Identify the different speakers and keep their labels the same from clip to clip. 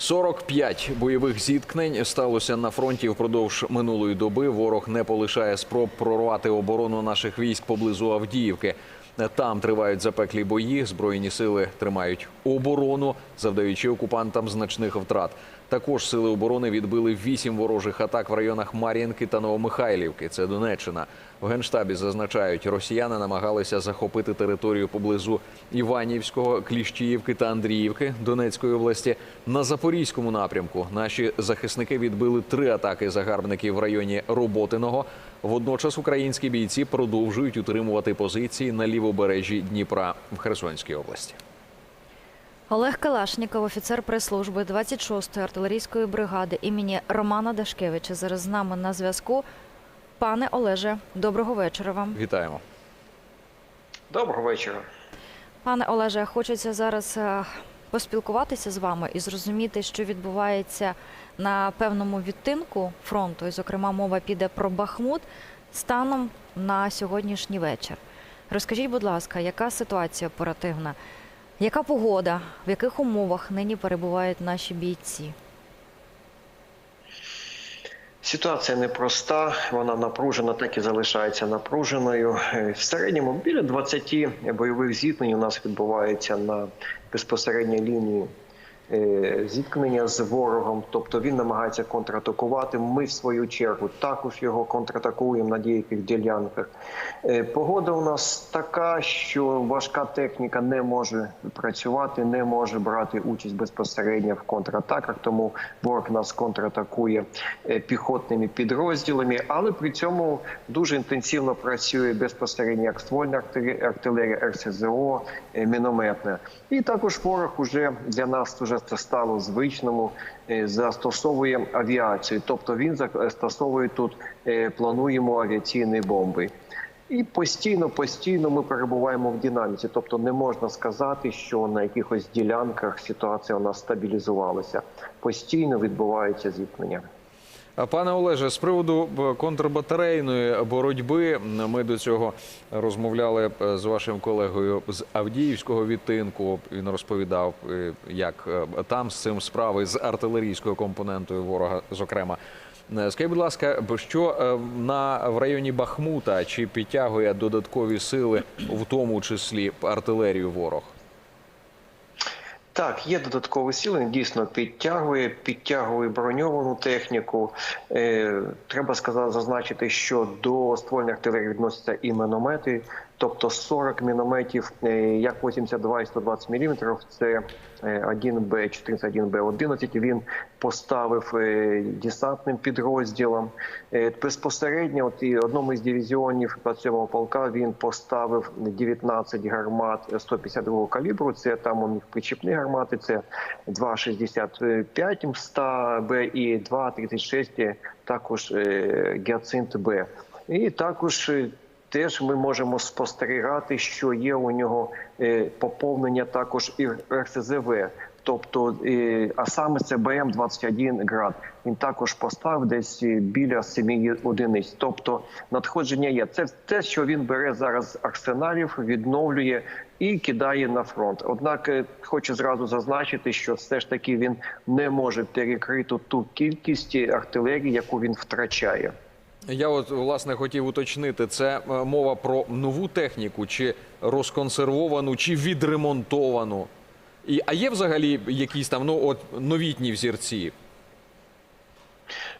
Speaker 1: 45 бойових зіткнень сталося на фронті впродовж минулої доби. Ворог не полишає спроб прорвати оборону наших військ поблизу Авдіївки. Там тривають запеклі бої. Збройні сили тримають оборону, завдаючи окупантам значних втрат. Також сили оборони відбили вісім ворожих атак в районах Мар'їнки та Новомихайлівки. Це Донеччина. В генштабі зазначають, росіяни намагалися захопити територію поблизу Іванівського, Кліщіївки та Андріївки Донецької області. На запорізькому напрямку наші захисники відбили три атаки загарбників в районі Роботиного. Водночас українські бійці продовжують утримувати позиції на лівобережжі Дніпра в Херсонській області.
Speaker 2: Олег Калашніков, офіцер прес-служби 26-ї артилерійської бригади імені Романа Дашкевича, зараз з нами на зв'язку. Пане Олеже, доброго вечора вам.
Speaker 1: Вітаємо.
Speaker 3: Доброго вечора.
Speaker 2: Пане Олеже, хочеться зараз е, поспілкуватися з вами і зрозуміти, що відбувається на певному відтинку фронту. І, зокрема, мова піде про Бахмут станом на сьогоднішній вечір. Розкажіть, будь ласка, яка ситуація оперативна? Яка погода, в яких умовах нині перебувають наші бійці?
Speaker 3: Ситуація непроста, вона напружена, так і залишається напруженою. Е, В середньому біля 20 бойових зіткнень у нас відбувається на безпосередній лінії зіткнення з ворогом. Тобто він намагається контратакувати. Ми, в свою чергу, також його контратакуємо на деяких ділянках. Е, Погода у нас така, що важка техніка не може працювати, не може брати участь безпосередньо в контратаках. Тому ворог нас контратакує е, піхотними підрозділами, але при цьому дуже інтенсивно працює безпосередньо як ствольна артилерія, РСЗО, е, мінометна. І також ворог уже для нас вже це стало звичному. е, Застосовує авіацію, тобто він застосовує тут, е, плануємо авіаційні бомби. І постійно, постійно ми перебуваємо в динаміці. Тобто не можна сказати, що на якихось ділянках ситуація у нас стабілізувалася. Постійно відбуваються зіткнення.
Speaker 1: Пане Олеже, з приводу контрбатарейної боротьби ми до цього розмовляли е, з вашим колегою з Авдіївського відтинку. Він розповідав, е, як е, там з цим справи з артилерійською компонентою ворога, зокрема. Е, Скажіть, будь ласка, що е, на в районі Бахмута чи підтягує додаткові сили, в тому числі артилерію ворог?
Speaker 3: Так, є додаткові сили, дійсно підтягує, підтягує броньовану техніку. Е, треба сказати, зазначити, що до ствольних артилерії відносяться і міномети, тобто 40 мінометів, е, як 82 і 120 мм, це е, 1Б, 14, 1Б, 11, він поставив е, десантним підрозділам. Е, Безпосередньо от і одному із дивізіонів 27-го полка він поставив 19 гармат 152 калібру. Це там у них причіпні гармати, це 2,65 МСТА Б і 2,36 також е, Гіацинт Б. І також е, Теж ми можемо спостерігати, що є у нього е, поповнення також і РСЗВ. Тобто, е, а саме це БМ-21 град. Він також поставив десь е, біля 7 одиниць. Тобто надходження є. Це те, що він бере зараз з арсеналів, відновлює і кидає на фронт. Однак хочу зразу зазначити, що все ж таки він не може перекрити ту кількість артилерії, яку він втрачає.
Speaker 1: Я от власне хотів уточнити, це е, мова про нову техніку, чи розконсервовану, чи відремонтовану. І, а є взагалі якісь там ну, от, новітні взірці?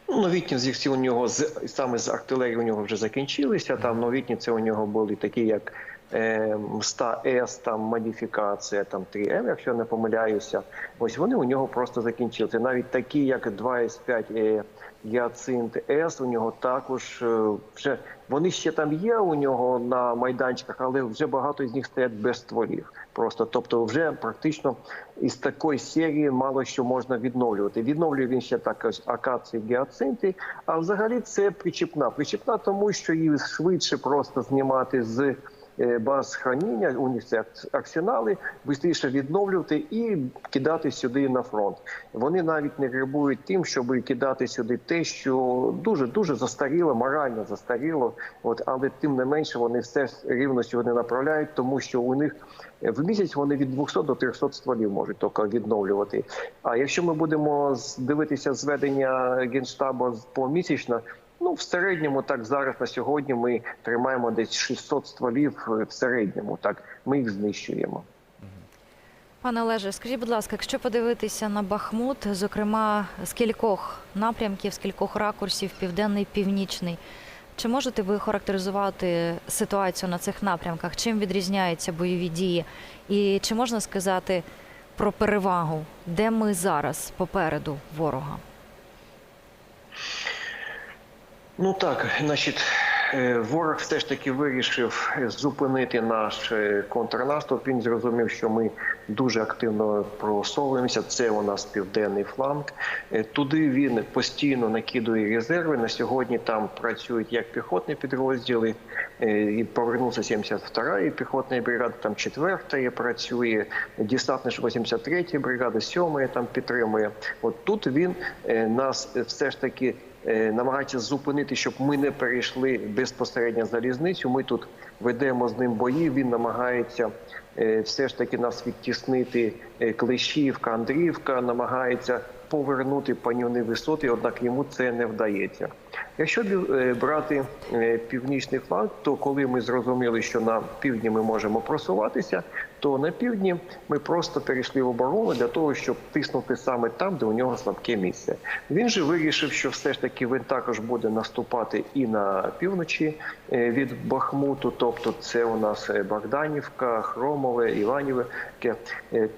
Speaker 3: Ну, новітні взірці у нього з саме з артилерії у нього вже закінчилися. Там новітні це у нього були такі, як е, МСТА С, там модифікація, там 3М, якщо не помиляюся. Ось вони у нього просто закінчилися. Навіть такі, як 2С5 е, Гіацинт С, у нього також е, вже вони ще там є у нього на майданчиках, але вже багато з них стоять без стволів. Просто тобто, вже практично із такої серії мало що можна відновлювати. Відновлює він ще також акації гіацинти. А взагалі це причіпна. Причіпна, тому що її швидше просто знімати з баз храніння, у них це арсенали, швидше відновлювати і кидати сюди на фронт. Вони навіть не грибують тим, щоб кидати сюди те, що дуже дуже застаріло, морально застаріло. От але тим не менше вони все рівно сюди направляють, тому що у них в місяць вони від 200 до 300 стволів можуть тільки відновлювати. А якщо ми будемо дивитися зведення генштабу помісячно, ну в середньому так зараз на сьогодні ми тримаємо десь 600 стволів е, в середньому. Так ми їх знищуємо.
Speaker 2: Пане Олеже, скажіть, будь ласка, якщо подивитися на Бахмут, зокрема з кількох напрямків, з кількох ракурсів, південний, північний, чи можете ви характеризувати ситуацію на цих напрямках? Чим відрізняються бойові дії? І чи можна сказати про перевагу, де ми зараз попереду ворога?
Speaker 3: Ну так, значить, е, ворог все ж таки вирішив зупинити наш е, контрнаступ. Він зрозумів, що ми дуже активно просовуємося. Це у нас південний фланг. Е, Туди він постійно накидує резерви. На сьогодні там працюють як піхотні підрозділи. І повернувся 72-я піхотна бригада, там 4-я працює, десантна ж 83-я бригада, 7-я там підтримує. От тут він нас все ж таки е, намагається зупинити, щоб ми не перейшли безпосередньо залізницю. Ми тут ведемо з ним бої. Він намагається е, все ж таки нас відтіснити. Е, Клещівка, Андріївка намагається повернути панівні висоти, однак йому це не вдається. Якщо брати північний фланг, то коли ми зрозуміли, що на півдні ми можемо просуватися, то на півдні ми просто перейшли в оборону для того, щоб тиснути саме там, де у нього слабке місце. Він же вирішив, що все ж таки він також буде наступати і на півночі е, від Бахмуту, тобто це у нас е, Богданівка, Хромове, Іваніве.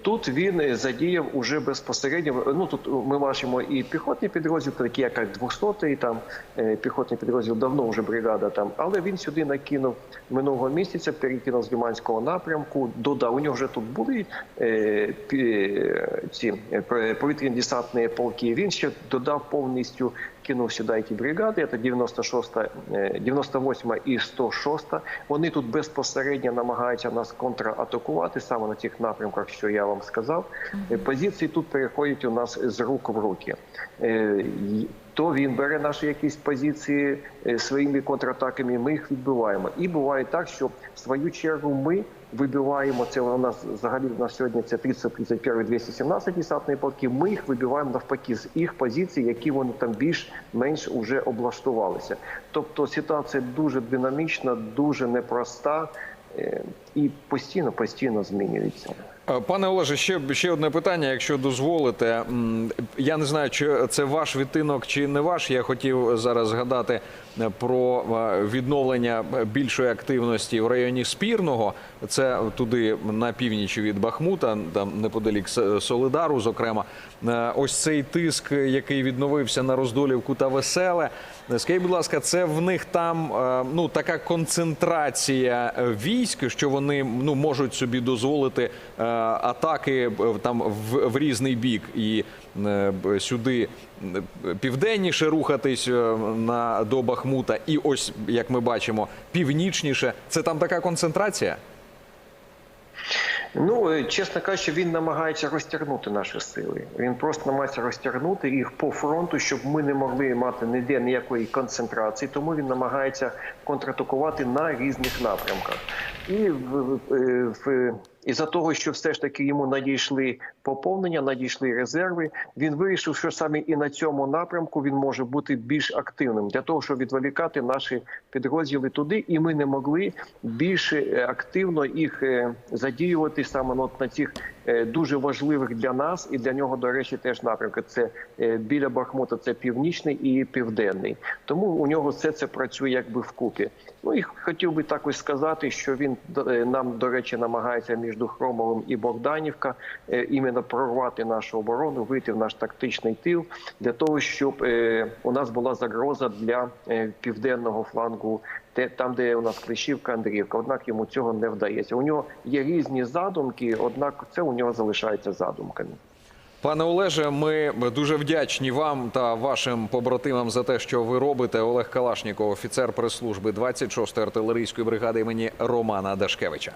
Speaker 3: Тут він е, задіяв уже безпосередньо. Ну тут ми бачимо і піхотні підрозділи, такі як 200-й, там піхотний підрозділ давно вже бригада там, але він сюди накинув минулого місяця, перекинув з Лиманського напрямку. Додав у нього вже тут були е, ці е, повітряні десантні полки. Він ще додав повністю. Кинув сюди ті бригади, це 96, е, 98 і 106. Вони тут безпосередньо намагаються нас контратакувати саме на тих напрямках, що я вам сказав. Е, Позиції тут переходять у нас з рук в руки. Е, То він бере наші якісь позиції е, своїми контратаками, ми їх відбиваємо. І буває так, що в свою чергу ми вибиваємо це. У нас взагалі на сьогодні це 30-31 217 десантні полки. Ми їх вибиваємо навпаки з їх позицій, які вони там більш-менш уже облаштувалися. Тобто ситуація дуже динамічна, дуже непроста е, і постійно постійно змінюється.
Speaker 1: Е, Пане Олеже, ще, ще одне питання, якщо дозволите. Я не знаю, чи це ваш відтинок чи не ваш. Я хотів зараз згадати е, про е, відновлення більшої активності в районі Спірного. Це туди на північі від Бахмута, там неподалік Солидару, зокрема. Ось цей тиск, який відновився на Роздолівку та Веселе. Скажіть, будь ласка, це в них там е, ну така концентрація військ, що вони ну можуть собі дозволити е, атаки е, там в, в різний бік і сюди південніше рухатись на до Бахмута, і ось як ми бачимо, північніше. Це там така концентрація.
Speaker 3: Ну е, чесно кажучи, він намагається розтягнути наші сили. Він просто намагається розтягнути їх по фронту, щоб ми не могли мати ніде ніякої концентрації. Тому він намагається контратакувати на різних напрямках. І в, в, е, в із-за того, що все ж таки йому надійшли поповнення, надійшли резерви. Він вирішив, що саме і на цьому напрямку він може бути більш активним для того, щоб відволікати наші підрозділи туди, і ми не могли більш е, активно їх е, задіювати саме от на цих е, дуже важливих для нас і для нього, до речі, теж напрямки. Це біля Бахмута, це північний і південний. Тому у нього все це працює якби вкупі. Ну і хотів би також сказати, що він нам, до речі, намагається між Хромовим і Богданівка е, іменно прорвати нашу оборону, вийти в наш тактичний тил для того, щоб е, у нас була загроза для е, південного флангу, те там, де у нас Клещівка, Андріївка. Однак йому цього не вдається. У нього є різні задумки, однак це у нього залишається задумками.
Speaker 1: Пане Олеже, ми дуже вдячні вам та вашим побратимам за те, що ви робите. Олег Калашніков, офіцер прес-служби 26-ї артилерійської бригади імені Романа Дашкевича.